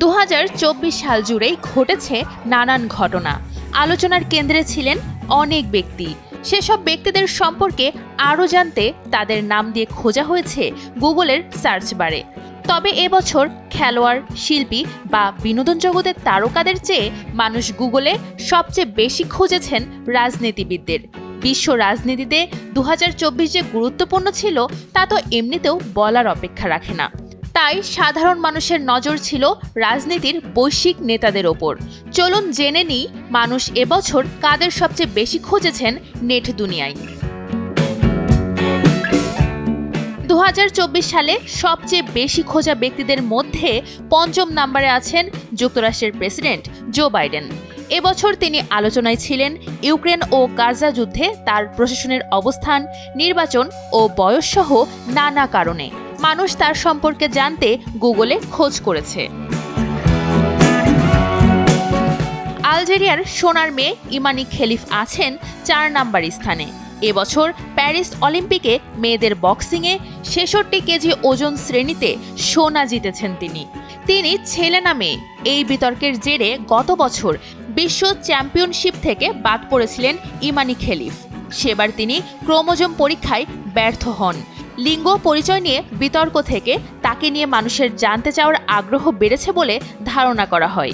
দু হাজার চব্বিশ সাল জুড়েই ঘটেছে নানান ঘটনা। আলোচনার কেন্দ্রে ছিলেন অনেক ব্যক্তি। সেসব ব্যক্তিদের সম্পর্কে আরও জানতে তাদের নাম দিয়ে খোঁজা হয়েছে গুগলের সার্চ বারে। তবে এবছর খেলোয়াড়, শিল্পী বা বিনোদন জগতের তারকাদের চেয়ে মানুষ গুগলে সবচেয়ে বেশি খুঁজেছেন রাজনীতিবিদদের। বিশ্ব রাজনীতিতে দু হাজার চব্বিশ যে গুরুত্বপূর্ণ ছিল, তা তো এমনিতেও বলার অপেক্ষা রাখে না। তাই সাধারণ মানুষের নজর ছিল রাজনীতির বৈশ্বিক নেতাদের ওপর। চলুন জেনে নিই মানুষ এবছর কাদের সবচেয়ে বেশি খুঁজেছেন নেট দুনিয়ায়। দু হাজার চব্বিশ সালে সবচেয়ে বেশি খোঁজা ব্যক্তিদের মধ্যে পঞ্চম নাম্বারে আছেন যুক্তরাষ্ট্রের প্রেসিডেন্ট জো বাইডেন। এবছর তিনি আলোচনায় ছিলেন ইউক্রেন ও গাজা যুদ্ধে তার প্রশাসনের অবস্থান, নির্বাচন ও বয়সসহ নানা কারণে। মানুষ তার সম্পর্কে জানতে গুগলে খোঁজ করেছে। আলজেরিয়ার সোনার মেয়ে ইমানি খেলিফ আছেন চার নাম্বার স্থানে। এবছর প্যারিস অলিম্পিকে মেয়েদের বক্সিংয়ে ছেষট্টি কেজি ওজন শ্রেণীতে সোনা জিতেছেন তিনি। তিনি ছেলে না মেয়ে। এই বিতর্কের জেরে গত বছর বিশ্ব চ্যাম্পিয়নশিপ থেকে বাদ পড়েছিলেন ইমানি খেলিফ। সেবার তিনি ক্রোমোজোম পরীক্ষায় ব্যর্থ হন। লিঙ্গ পরিচয় নিয়ে বিতর্ক থেকে তাকে নিয়ে মানুষের জানতে চাওয়ার আগ্রহ বেড়েছে বলে ধারণা করা হয়।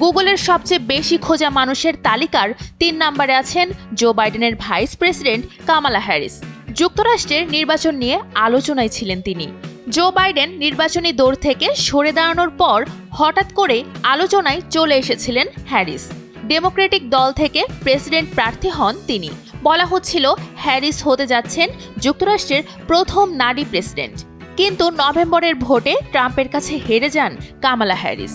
গুগলের সবচেয়ে বেশি খোঁজা মানুষের তালিকার তিন নম্বরে আছেন জো বাইডেনের ভাইস প্রেসিডেন্ট কামালা হ্যারিস। যুক্তরাষ্ট্রের নির্বাচন নিয়ে আলোচনায় ছিলেন তিনি। জো বাইডেন নির্বাচনী দৌড় থেকে সরে দাঁড়ানোর পর হঠাৎ করে আলোচনায় চলে এসেছিলেন হ্যারিস। ডেমোক্রেটিক দল থেকে প্রেসিডেন্ট প্রার্থী হন তিনি। বলা হচ্ছিল, হ্যারিস হতে যাচ্ছেন যুক্তরাষ্ট্রের প্রথম নারী প্রেসিডেন্ট। কিন্তু নভেম্বরের ভোটে ট্রাম্পের কাছে হেরে যান Kamala Harris.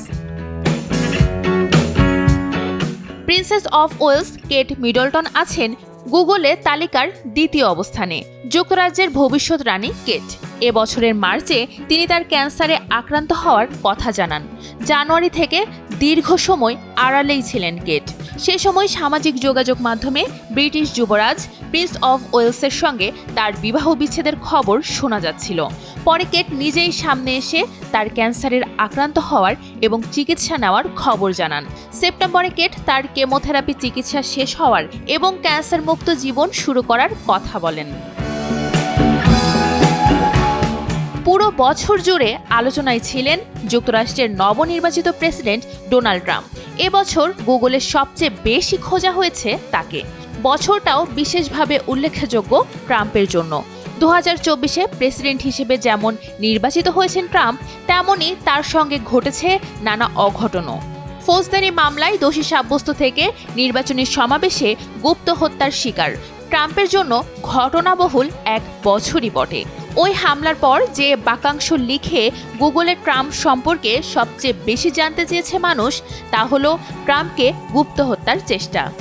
Princess of Wales Kate Middleton আছেন গুগলে তালিকার দ্বিতীয় অবস্থানে। যুক্তরাজ্যের ভবিষ্যৎ রানী কেট। এ বছরের মার্চে তিনি তার ক্যান্সারে আক্রান্ত হওয়ার কথা জানান। জানুয়ারি থেকে দীর্ঘ সময় আড়ালেই ছিলেন কেট। সে সময় সামাজিক যোগাযোগ মাধ্যমে ব্রিটিশ যুবরাজ প্রিন্স অফ ওয়েলসের সঙ্গে তার বিবাহ বিচ্ছেদের খবর শোনা যাচ্ছিল। পরে কেট নিজেই সামনে এসে তার ক্যান্সারের আক্রান্ত হওয়ার এবং চিকিৎসা নেওয়ার খবর জানান। সেপ্টেম্বরে কেট তার কেমোথেরাপি চিকিৎসা শেষ হওয়ার এবং ক্যান্সার মুক্ত জীবন শুরু করার কথা বলেন। বছর জুড়ে আলোচনায় ছিলেন যুক্তরাষ্ট্রের নবনির্বাচিত প্রেসিডেন্ট ডোনাল্ড ট্রাম্প। এবছর গুগলের সবচেয়ে বেশি খোঁজা হয়েছে তাকে। বছরটাও বিশেষভাবে উল্লেখযোগ্য ট্রাম্পের জন্য। দু হাজার চব্বিশে প্রেসিডেন্ট হিসেবে যেমন নির্বাচিত হয়েছেন ট্রাম্প তেমনই তার সঙ্গে ঘটেছে নানা অঘটনও। ফৌজদারি মামলায় দোষী সাব্যস্ত থেকে নির্বাচনী সমাবেশে গুপ্ত হত্যার শিকার। ট্রাম্পের জন্য ঘটনাবহুল এক বছরই বটে। ওই হামলার পর যে বাকাংশ লিখে গুগলে ট্রাম্প সম্পর্কে সবচেয়ে বেশি জানতে চেয়েছে মানুষ, তা হল ট্রাম্পকে গুপ্ত হত্যার চেষ্টা।